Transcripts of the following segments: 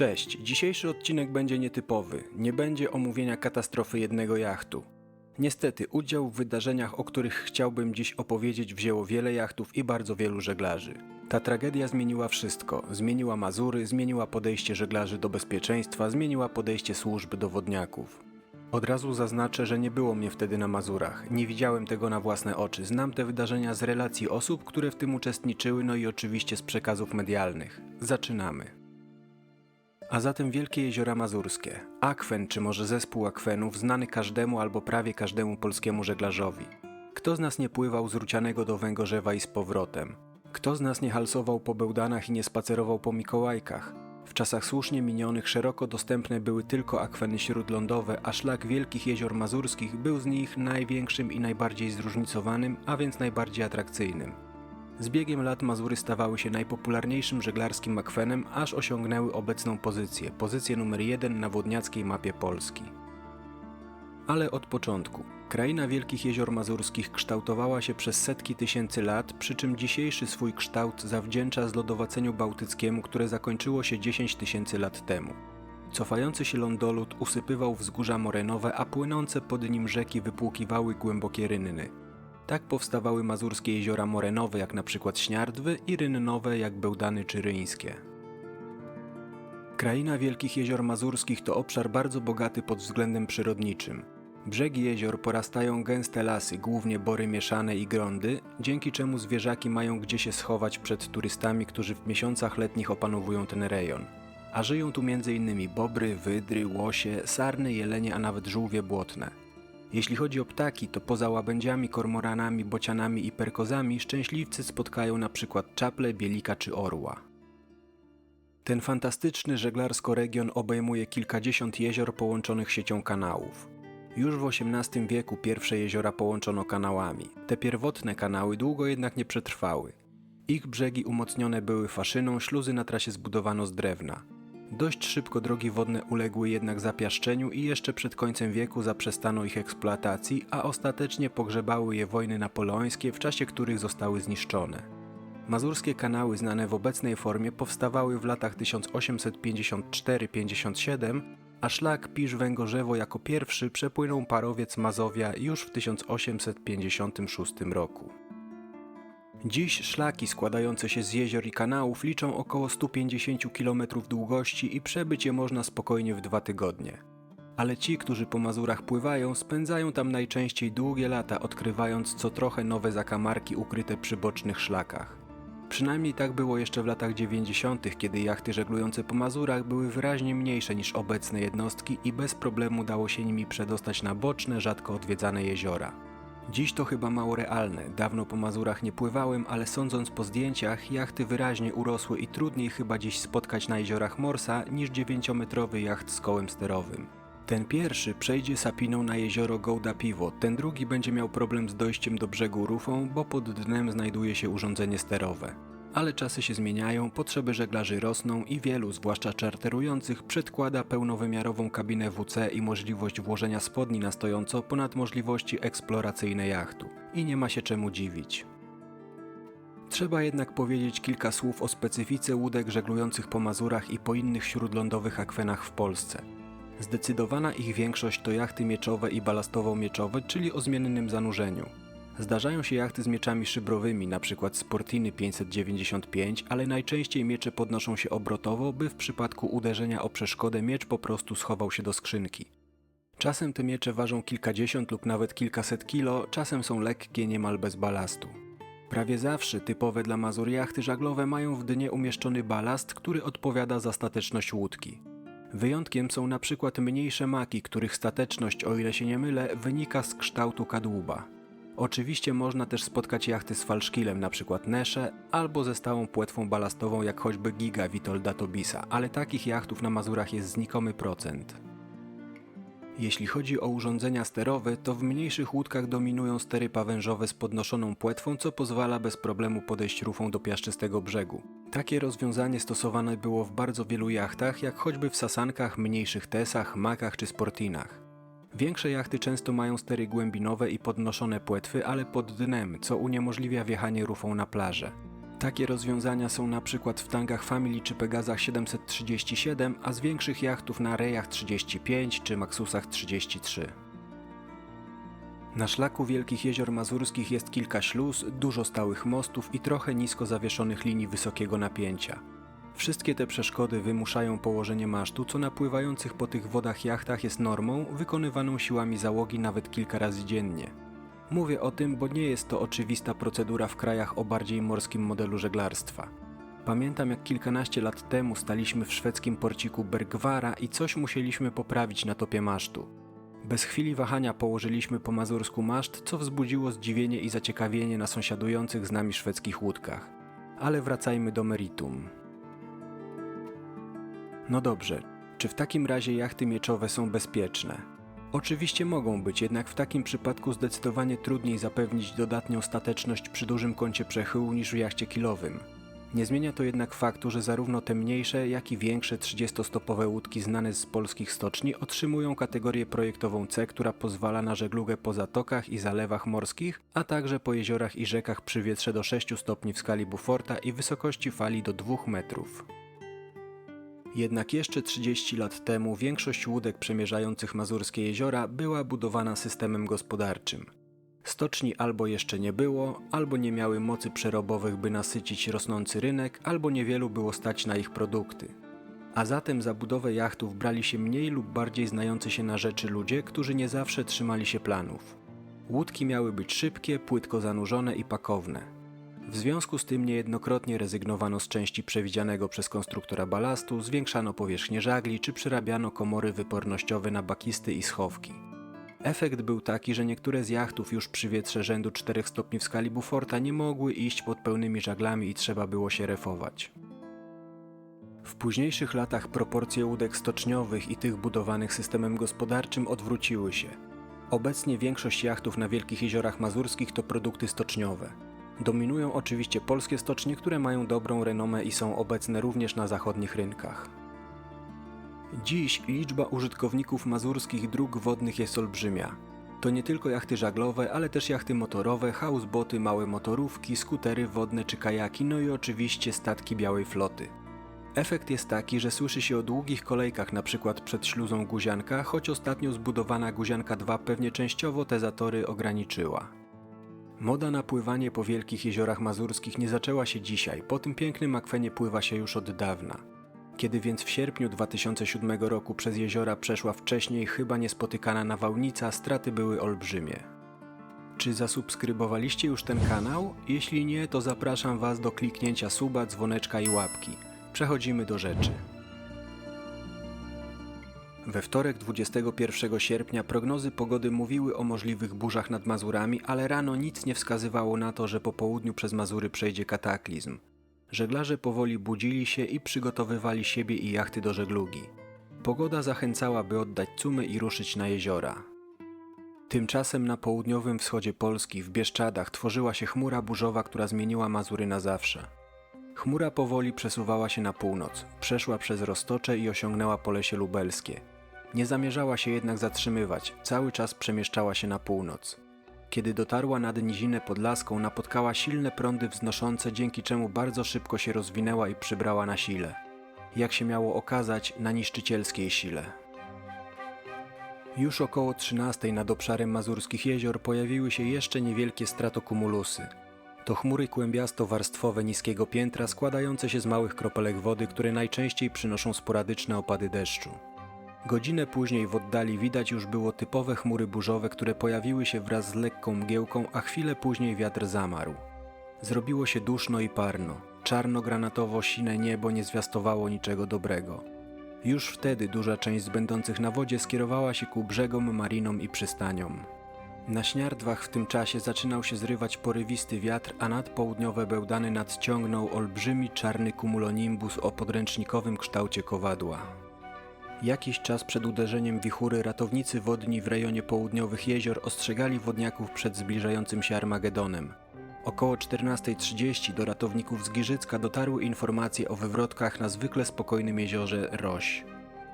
Cześć, dzisiejszy odcinek będzie nietypowy. Nie będzie omówienia katastrofy jednego jachtu. Niestety, udział w wydarzeniach, o których chciałbym dziś opowiedzieć, wzięło wiele jachtów i bardzo wielu żeglarzy. Ta tragedia zmieniła wszystko. Zmieniła Mazury, zmieniła podejście żeglarzy do bezpieczeństwa, zmieniła podejście służb do wodniaków. Od razu zaznaczę, że nie było mnie wtedy na Mazurach. Nie widziałem tego na własne oczy. Znam te wydarzenia z relacji osób, które w tym uczestniczyły, no i oczywiście z przekazów medialnych. Zaczynamy. A zatem Wielkie Jeziora Mazurskie. Akwen, czy może zespół akwenów, znany każdemu albo prawie każdemu polskiemu żeglarzowi. Kto z nas nie pływał z Rucianego do Węgorzewa i z powrotem? Kto z nas nie halsował po Bełdanach i nie spacerował po Mikołajkach? W czasach słusznie minionych szeroko dostępne były tylko akweny śródlądowe, a szlak Wielkich Jezior Mazurskich był z nich największym i najbardziej zróżnicowanym, a więc najbardziej atrakcyjnym. Z biegiem lat Mazury stawały się najpopularniejszym żeglarskim akwenem, aż osiągnęły obecną pozycję, pozycję numer jeden na wodniackiej mapie Polski. Ale od początku. Kraina Wielkich Jezior Mazurskich kształtowała się przez setki tysięcy lat, przy czym dzisiejszy swój kształt zawdzięcza zlodowaceniu bałtyckiemu, które zakończyło się 10 tysięcy lat temu. Cofający się lądolud usypywał wzgórza morenowe, a płynące pod nim rzeki wypłukiwały głębokie rynny. Tak powstawały mazurskie jeziora morenowe, jak na przykład Śniardwy, i rynnowe, jak Bełdany czy Ryńskie. Kraina Wielkich Jezior Mazurskich to obszar bardzo bogaty pod względem przyrodniczym. Brzegi jezior porastają gęste lasy, głównie bory mieszane i grądy, dzięki czemu zwierzaki mają gdzie się schować przed turystami, którzy w miesiącach letnich opanowują ten rejon. A żyją tu m.in. bobry, wydry, łosie, sarny, jelenie, a nawet żółwie błotne. Jeśli chodzi o ptaki, to poza łabędziami, kormoranami, bocianami i perkozami szczęśliwcy spotkają przykład czaple, bielika czy orła. Ten fantastyczny żeglarsko region obejmuje kilkadziesiąt jezior połączonych siecią kanałów. Już w XVIII wieku pierwsze jeziora połączono kanałami. Te pierwotne kanały długo jednak nie przetrwały. Ich brzegi umocnione były faszyną, śluzy na trasie zbudowano z drewna. Dość szybko drogi wodne uległy jednak zapiaszczeniu i jeszcze przed końcem wieku zaprzestano ich eksploatacji, a ostatecznie pogrzebały je wojny napoleońskie, w czasie których zostały zniszczone. Mazurskie kanały znane w obecnej formie powstawały w latach 1854-57, a szlak Pisz-Węgorzewo jako pierwszy przepłynął parowiec Mazowia już w 1856 roku. Dziś szlaki składające się z jezior i kanałów liczą około 150 km długości i przebyć je można spokojnie w dwa tygodnie. Ale ci, którzy po Mazurach pływają, spędzają tam najczęściej długie lata, odkrywając co trochę nowe zakamarki ukryte przy bocznych szlakach. Przynajmniej tak było jeszcze w latach 90., kiedy jachty żeglujące po Mazurach były wyraźnie mniejsze niż obecne jednostki i bez problemu dało się nimi przedostać na boczne, rzadko odwiedzane jeziora. Dziś to chyba mało realne. Dawno po Mazurach nie pływałem, ale sądząc po zdjęciach, jachty wyraźnie urosły i trudniej chyba dziś spotkać na jeziorach Morsa niż 9-metrowy jacht z kołem sterowym. Ten pierwszy przejdzie sapiną na jezioro Gouda Piwo, ten drugi będzie miał problem z dojściem do brzegu rufą, bo pod dnem znajduje się urządzenie sterowe. Ale czasy się zmieniają, potrzeby żeglarzy rosną i wielu, zwłaszcza czarterujących, przedkłada pełnowymiarową kabinę WC i możliwość włożenia spodni na stojąco ponad możliwości eksploracyjne jachtu. I nie ma się czemu dziwić. Trzeba jednak powiedzieć kilka słów o specyfice łódek żeglujących po Mazurach i po innych śródlądowych akwenach w Polsce. Zdecydowana ich większość to jachty mieczowe i balastowo-mieczowe, czyli o zmiennym zanurzeniu. Zdarzają się jachty z mieczami szybrowymi, np. Sportiny 595, ale najczęściej miecze podnoszą się obrotowo, by w przypadku uderzenia o przeszkodę miecz po prostu schował się do skrzynki. Czasem te miecze ważą kilkadziesiąt lub nawet kilkaset kilo, czasem są lekkie niemal bez balastu. Prawie zawsze typowe dla Mazur jachty żaglowe mają w dnie umieszczony balast, który odpowiada za stateczność łódki. Wyjątkiem są na przykład mniejsze maki, których stateczność, o ile się nie mylę, wynika z kształtu kadłuba. Oczywiście można też spotkać jachty z falszkilem, np. Nesze, albo ze stałą płetwą balastową jak choćby Giga Witolda Tobisa, ale takich jachtów na Mazurach jest znikomy procent. Jeśli chodzi o urządzenia sterowe, to w mniejszych łódkach dominują stery pawężowe z podnoszoną płetwą, co pozwala bez problemu podejść rufą do piaszczystego brzegu. Takie rozwiązanie stosowane było w bardzo wielu jachtach, jak choćby w sasankach, mniejszych tesach, makach czy sportinach. Większe jachty często mają stery głębinowe i podnoszone płetwy, ale pod dnem, co uniemożliwia wjechanie rufą na plażę. Takie rozwiązania są na przykład w tangach Family czy Pegazach 737, a z większych jachtów na Rejach 35 czy Maxusach 33. Na szlaku Wielkich Jezior Mazurskich jest kilka śluz, dużo stałych mostów i trochę nisko zawieszonych linii wysokiego napięcia. Wszystkie te przeszkody wymuszają położenie masztu, co na pływających po tych wodach jachtach jest normą, wykonywaną siłami załogi nawet kilka razy dziennie. Mówię o tym, bo nie jest to oczywista procedura w krajach o bardziej morskim modelu żeglarstwa. Pamiętam jak kilkanaście lat temu staliśmy w szwedzkim porciku Bergvara i coś musieliśmy poprawić na topie masztu. Bez chwili wahania położyliśmy po mazursku maszt, co wzbudziło zdziwienie i zaciekawienie na sąsiadujących z nami szwedzkich łódkach. Ale wracajmy do meritum. No dobrze, czy w takim razie jachty mieczowe są bezpieczne? Oczywiście mogą być, jednak w takim przypadku zdecydowanie trudniej zapewnić dodatnią stateczność przy dużym kącie przechyłu niż w jachcie kilowym. Nie zmienia to jednak faktu, że zarówno te mniejsze, jak i większe 30-stopowe łódki znane z polskich stoczni otrzymują kategorię projektową C, która pozwala na żeglugę po zatokach i zalewach morskich, a także po jeziorach i rzekach przy wietrze do 6 stopni w skali Beauforta i wysokości fali do 2 metrów. Jednak jeszcze 30 lat temu większość łódek przemierzających mazurskie jeziora była budowana systemem gospodarczym. Stoczni albo jeszcze nie było, albo nie miały mocy przerobowych, by nasycić rosnący rynek, albo niewielu było stać na ich produkty. A zatem za budowę jachtów brali się mniej lub bardziej znający się na rzeczy ludzie, którzy nie zawsze trzymali się planów. Łódki miały być szybkie, płytko zanurzone i pakowne. W związku z tym niejednokrotnie rezygnowano z części przewidzianego przez konstruktora balastu, zwiększano powierzchnię żagli czy przerabiano komory wypornościowe na bakisty i schowki. Efekt był taki, że niektóre z jachtów już przy wietrze rzędu 4 stopni w skali Beauforta nie mogły iść pod pełnymi żaglami i trzeba było się refować. W późniejszych latach proporcje łódek stoczniowych i tych budowanych systemem gospodarczym odwróciły się. Obecnie większość jachtów na Wielkich Jeziorach Mazurskich to produkty stoczniowe. Dominują oczywiście polskie stocznie, które mają dobrą renomę i są obecne również na zachodnich rynkach. Dziś liczba użytkowników mazurskich dróg wodnych jest olbrzymia. To nie tylko jachty żaglowe, ale też jachty motorowe, houseboty, małe motorówki, skutery wodne czy kajaki, no i oczywiście statki białej floty. Efekt jest taki, że słyszy się o długich kolejkach np. przed śluzą Guzianka, choć ostatnio zbudowana Guzianka 2 pewnie częściowo te zatory ograniczyła. Moda na pływanie po wielkich jeziorach mazurskich nie zaczęła się dzisiaj, po tym pięknym akwenie pływa się już od dawna. Kiedy więc w sierpniu 2007 roku przez jeziora przeszła wcześniej chyba niespotykana nawałnica, straty były olbrzymie. Czy zasubskrybowaliście już ten kanał? Jeśli nie, to zapraszam Was do kliknięcia suba, dzwoneczka i łapki. Przechodzimy do rzeczy. We wtorek 21 sierpnia prognozy pogody mówiły o możliwych burzach nad Mazurami, ale rano nic nie wskazywało na to, że po południu przez Mazury przejdzie kataklizm. Żeglarze powoli budzili się i przygotowywali siebie i jachty do żeglugi. Pogoda zachęcała, by oddać cumy i ruszyć na jeziora. Tymczasem na południowym wschodzie Polski, w Bieszczadach, tworzyła się chmura burzowa, która zmieniła Mazury na zawsze. Chmura powoli przesuwała się na północ, przeszła przez Roztocze i osiągnęła Polesie Lubelskie. Nie zamierzała się jednak zatrzymywać, cały czas przemieszczała się na północ. Kiedy dotarła nad Nizinę Podlaską, napotkała silne prądy wznoszące, dzięki czemu bardzo szybko się rozwinęła i przybrała na sile. Jak się miało okazać, na niszczycielskiej sile. Już około 13 nad obszarem mazurskich jezior pojawiły się jeszcze niewielkie stratokumulusy. To chmury kłębiasto-warstwowe niskiego piętra składające się z małych kropelek wody, które najczęściej przynoszą sporadyczne opady deszczu. Godzinę później w oddali widać już było typowe chmury burzowe, które pojawiły się wraz z lekką mgiełką, a chwilę później wiatr zamarł. Zrobiło się duszno i parno. Czarno-granatowo-sine niebo nie zwiastowało niczego dobrego. Już wtedy duża część z będących na wodzie skierowała się ku brzegom, marinom i przystaniom. Na śniardwach w tym czasie zaczynał się zrywać porywisty wiatr, a nad południowe bełdany nadciągnął olbrzymi czarny cumulonimbus o podręcznikowym kształcie kowadła. Jakiś czas przed uderzeniem wichury ratownicy wodni w rejonie południowych jezior ostrzegali wodniaków przed zbliżającym się Armagedonem. Około 14.30 do ratowników z Giżycka dotarły informacje o wywrotkach na zwykle spokojnym jeziorze Roś.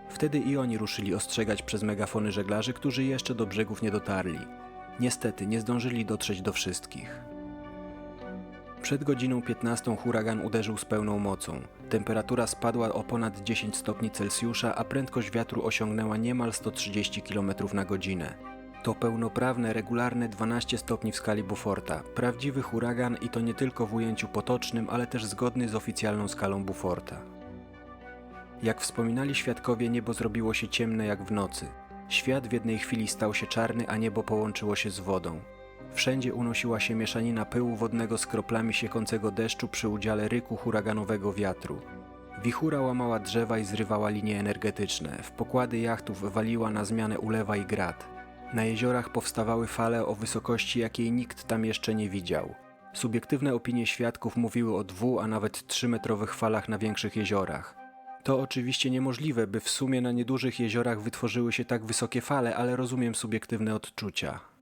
Wtedy i oni ruszyli ostrzegać przez megafony żeglarzy, którzy jeszcze do brzegów nie dotarli. Niestety nie zdążyli dotrzeć do wszystkich. Przed godziną 15 huragan uderzył z pełną mocą. Temperatura spadła o ponad 10 stopni Celsjusza, a prędkość wiatru osiągnęła niemal 130 km na godzinę. To pełnoprawne, regularne 12 stopni w skali Beauforta. Prawdziwy huragan i to nie tylko w ujęciu potocznym, ale też zgodny z oficjalną skalą Beauforta. Jak wspominali świadkowie, niebo zrobiło się ciemne jak w nocy. Świat w jednej chwili stał się czarny, a niebo połączyło się z wodą. Wszędzie unosiła się mieszanina pyłu wodnego z kroplami siekącego deszczu przy udziale ryku huraganowego wiatru. Wichura łamała drzewa i zrywała linie energetyczne. W pokłady jachtów waliła na zmianę ulewa i grad. Na jeziorach powstawały fale o wysokości, jakiej nikt tam jeszcze nie widział. Subiektywne opinie świadków mówiły o dwu, a nawet trzymetrowych falach na większych jeziorach. To oczywiście niemożliwe, by w sumie na niedużych jeziorach wytworzyły się tak wysokie fale, ale rozumiem subiektywne odczucia.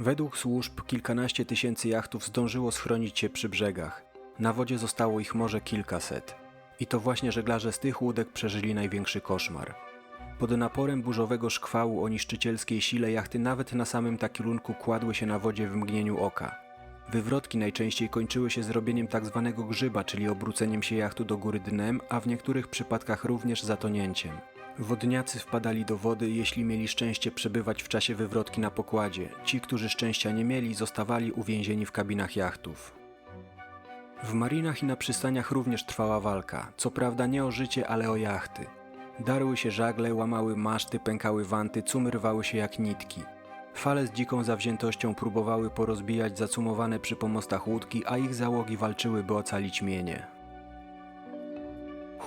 Według służb kilkanaście tysięcy jachtów zdążyło schronić się przy brzegach. Na wodzie zostało ich może kilkaset. I to właśnie żeglarze z tych łódek przeżyli największy koszmar. Pod naporem burzowego szkwału o niszczycielskiej sile jachty nawet na samym takilunku kładły się na wodzie w mgnieniu oka. Wywrotki najczęściej kończyły się zrobieniem tak zwanego grzyba, czyli obróceniem się jachtu do góry dnem, a w niektórych przypadkach również zatonięciem. Wodniacy wpadali do wody, jeśli mieli szczęście przebywać w czasie wywrotki na pokładzie. Ci, którzy szczęścia nie mieli, zostawali uwięzieni w kabinach jachtów. W marinach i na przystaniach również trwała walka. Co prawda nie o życie, ale o jachty. Darły się żagle, łamały maszty, pękały wanty, cumy rwały się jak nitki. Fale z dziką zawziętością próbowały porozbijać zacumowane przy pomostach łódki, a ich załogi walczyły, by ocalić mienie.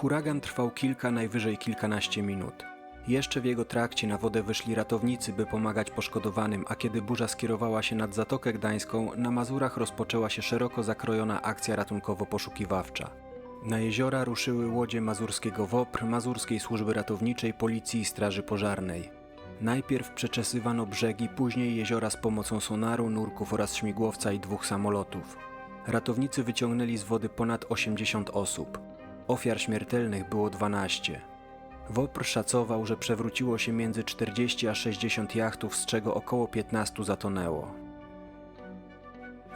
Huragan trwał kilka, najwyżej kilkanaście minut. Jeszcze w jego trakcie na wodę wyszli ratownicy, by pomagać poszkodowanym, a kiedy burza skierowała się nad Zatokę Gdańską, na Mazurach rozpoczęła się szeroko zakrojona akcja ratunkowo-poszukiwawcza. Na jeziora ruszyły łodzie mazurskiego WOPR, Mazurskiej Służby Ratowniczej, Policji i Straży Pożarnej. Najpierw przeczesywano brzegi, później jeziora z pomocą sonaru, nurków oraz śmigłowca i dwóch samolotów. Ratownicy wyciągnęli z wody ponad 80 osób. Ofiar śmiertelnych było 12. WOPR szacował, że przewróciło się między 40 a 60 jachtów, z czego około 15 zatonęło.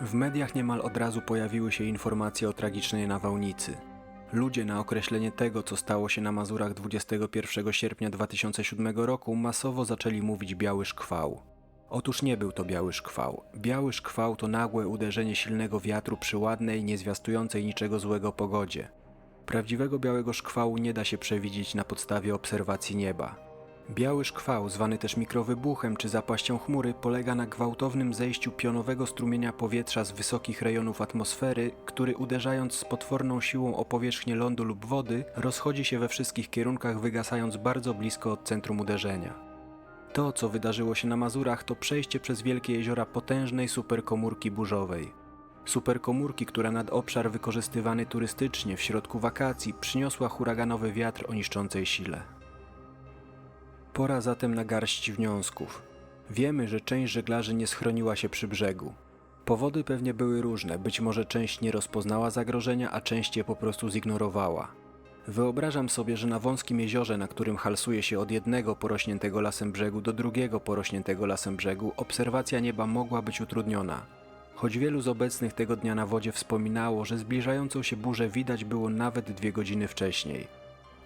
W mediach niemal od razu pojawiły się informacje o tragicznej nawałnicy. Ludzie na określenie tego, co stało się na Mazurach 21 sierpnia 2007 roku, masowo zaczęli mówić biały szkwał. Otóż nie był to biały szkwał. Biały szkwał to nagłe uderzenie silnego wiatru przy ładnej, niezwiastującej niczego złego pogodzie. Prawdziwego białego szkwału nie da się przewidzieć na podstawie obserwacji nieba. Biały szkwał, zwany też mikrowybuchem czy zapaścią chmury, polega na gwałtownym zejściu pionowego strumienia powietrza z wysokich rejonów atmosfery, który uderzając z potworną siłą o powierzchnię lądu lub wody, rozchodzi się we wszystkich kierunkach, wygasając bardzo blisko od centrum uderzenia. To, co wydarzyło się na Mazurach, to przejście przez wielkie jeziora potężnej superkomórki burzowej. Superkomórki, która nad obszar wykorzystywany turystycznie w środku wakacji przyniosła huraganowy wiatr o niszczącej sile. Pora zatem na garść wniosków. Wiemy, że część żeglarzy nie schroniła się przy brzegu. Powody pewnie były różne, być może część nie rozpoznała zagrożenia, a część je po prostu zignorowała. Wyobrażam sobie, że na wąskim jeziorze, na którym halsuje się od jednego porośniętego lasem brzegu do drugiego porośniętego lasem brzegu, obserwacja nieba mogła być utrudniona. Choć wielu z obecnych tego dnia na wodzie wspominało, że zbliżającą się burzę widać było nawet dwie godziny wcześniej.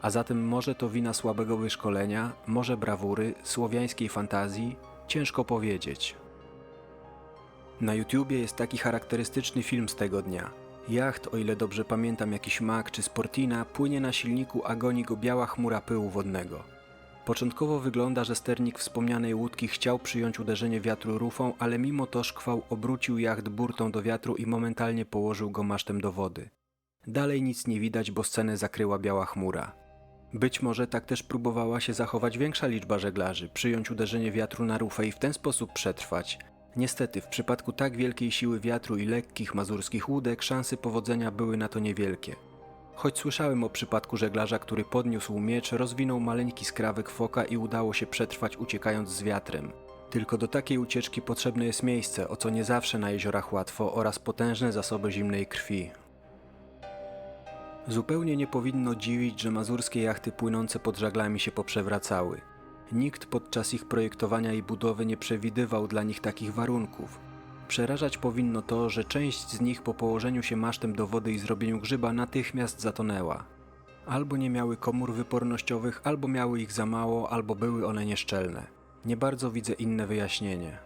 A zatem może to wina słabego wyszkolenia, może brawury, słowiańskiej fantazji, ciężko powiedzieć. Na YouTubie jest taki charakterystyczny film z tego dnia. Jacht, o ile dobrze pamiętam jakiś Mac czy Sportina, płynie na silniku, a goni go biała chmura pyłu wodnego. Początkowo wygląda, że sternik wspomnianej łódki chciał przyjąć uderzenie wiatru rufą, ale mimo to szkwał obrócił jacht burtą do wiatru i momentalnie położył go masztem do wody. Dalej nic nie widać, bo scenę zakryła biała chmura. Być może tak też próbowała się zachować większa liczba żeglarzy, przyjąć uderzenie wiatru na rufę i w ten sposób przetrwać. Niestety, w przypadku tak wielkiej siły wiatru i lekkich mazurskich łódek, szanse powodzenia były na to niewielkie. Choć słyszałem o przypadku żeglarza, który podniósł miecz, rozwinął maleńki skrawek foka i udało się przetrwać uciekając z wiatrem. Tylko do takiej ucieczki potrzebne jest miejsce, o co nie zawsze na jeziorach łatwo, oraz potężne zasoby zimnej krwi. Zupełnie nie powinno dziwić, że mazurskie jachty płynące pod żaglami się poprzewracały. Nikt podczas ich projektowania i budowy nie przewidywał dla nich takich warunków. Przerażać powinno to, że część z nich po położeniu się masztem do wody i zrobieniu grzyba natychmiast zatonęła. Albo nie miały komór wypornościowych, albo miały ich za mało, albo były one nieszczelne. Nie bardzo widzę inne wyjaśnienie.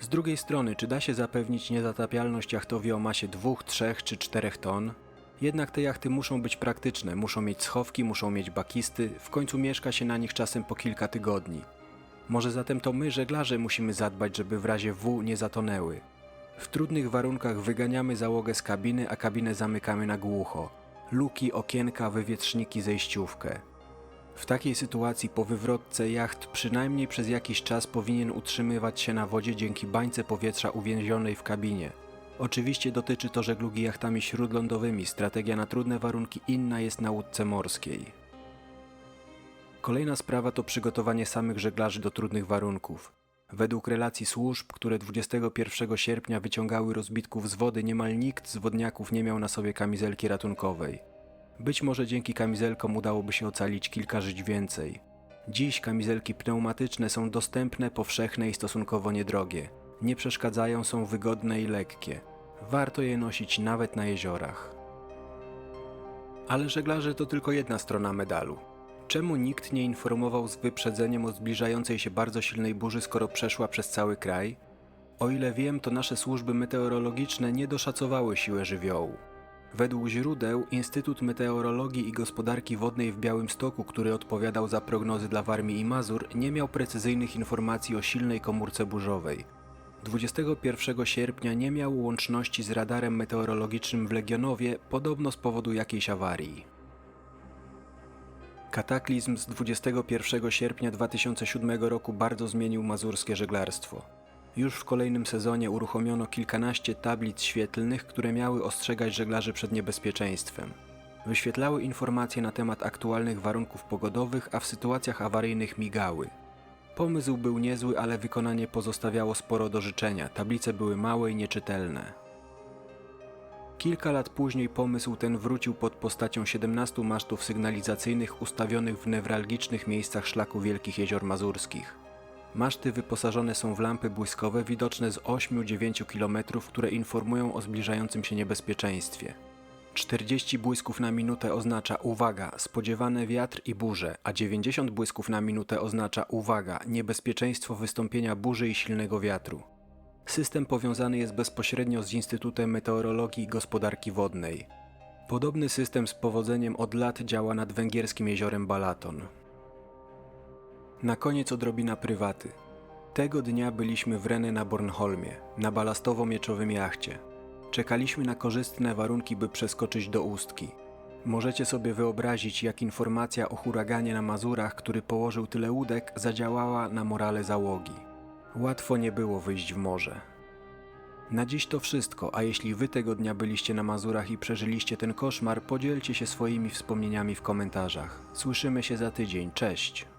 Z drugiej strony, czy da się zapewnić niezatapialność jachtowi o masie 2, 3 czy 4 ton? Jednak te jachty muszą być praktyczne, muszą mieć schowki, muszą mieć bakisty, w końcu mieszka się na nich czasem po kilka tygodni. Może zatem to my, żeglarze, musimy zadbać, żeby w razie W nie zatonęły. W trudnych warunkach wyganiamy załogę z kabiny, a kabinę zamykamy na głucho. Luki, okienka, wywietrzniki, zejściówkę. W takiej sytuacji po wywrotce jacht przynajmniej przez jakiś czas powinien utrzymywać się na wodzie dzięki bańce powietrza uwięzionej w kabinie. Oczywiście dotyczy to żeglugi jachtami śródlądowymi, strategia na trudne warunki inna jest na łódce morskiej. Kolejna sprawa to przygotowanie samych żeglarzy do trudnych warunków. Według relacji służb, które 21 sierpnia wyciągały rozbitków z wody, niemal nikt z wodniaków nie miał na sobie kamizelki ratunkowej. Być może dzięki kamizelkom udałoby się ocalić kilka żyć więcej. Dziś kamizelki pneumatyczne są dostępne, powszechne i stosunkowo niedrogie. Nie przeszkadzają, są wygodne i lekkie. Warto je nosić nawet na jeziorach. Ale żeglarze to tylko jedna strona medalu. Czemu nikt nie informował z wyprzedzeniem o zbliżającej się bardzo silnej burzy, skoro przeszła przez cały kraj? O ile wiem, to nasze służby meteorologiczne nie doszacowały siły żywiołu. Według źródeł Instytut Meteorologii i Gospodarki Wodnej w Białymstoku, który odpowiadał za prognozy dla Warmii i Mazur, nie miał precyzyjnych informacji o silnej komórce burzowej. 21 sierpnia nie miał łączności z radarem meteorologicznym w Legionowie, podobno z powodu jakiejś awarii. Kataklizm z 21 sierpnia 2007 roku bardzo zmienił mazurskie żeglarstwo. Już w kolejnym sezonie uruchomiono kilkanaście tablic świetlnych, które miały ostrzegać żeglarzy przed niebezpieczeństwem. Wyświetlały informacje na temat aktualnych warunków pogodowych, a w sytuacjach awaryjnych migały. Pomysł był niezły, ale wykonanie pozostawiało sporo do życzenia. Tablice były małe i nieczytelne. Kilka lat później pomysł ten wrócił pod postacią 17 masztów sygnalizacyjnych ustawionych w newralgicznych miejscach szlaku Wielkich Jezior Mazurskich. Maszty wyposażone są w lampy błyskowe widoczne z 8-9 km, które informują o zbliżającym się niebezpieczeństwie. 40 błysków na minutę oznacza uwaga, spodziewane wiatr i burze, a 90 błysków na minutę oznacza uwaga, niebezpieczeństwo wystąpienia burzy i silnego wiatru. System powiązany jest bezpośrednio z Instytutem Meteorologii i Gospodarki Wodnej. Podobny system z powodzeniem od lat działa nad węgierskim jeziorem Balaton. Na koniec odrobina prywaty. Tego dnia byliśmy w Renę na Bornholmie, na balastowo-mieczowym jachcie. Czekaliśmy na korzystne warunki, by przeskoczyć do Ustki. Możecie sobie wyobrazić, jak informacja o huraganie na Mazurach, który położył tyle łódek, zadziałała na morale załogi. Łatwo nie było wyjść w morze. Na dziś to wszystko, a jeśli wy tego dnia byliście na Mazurach i przeżyliście ten koszmar, podzielcie się swoimi wspomnieniami w komentarzach. Słyszymy się za tydzień. Cześć!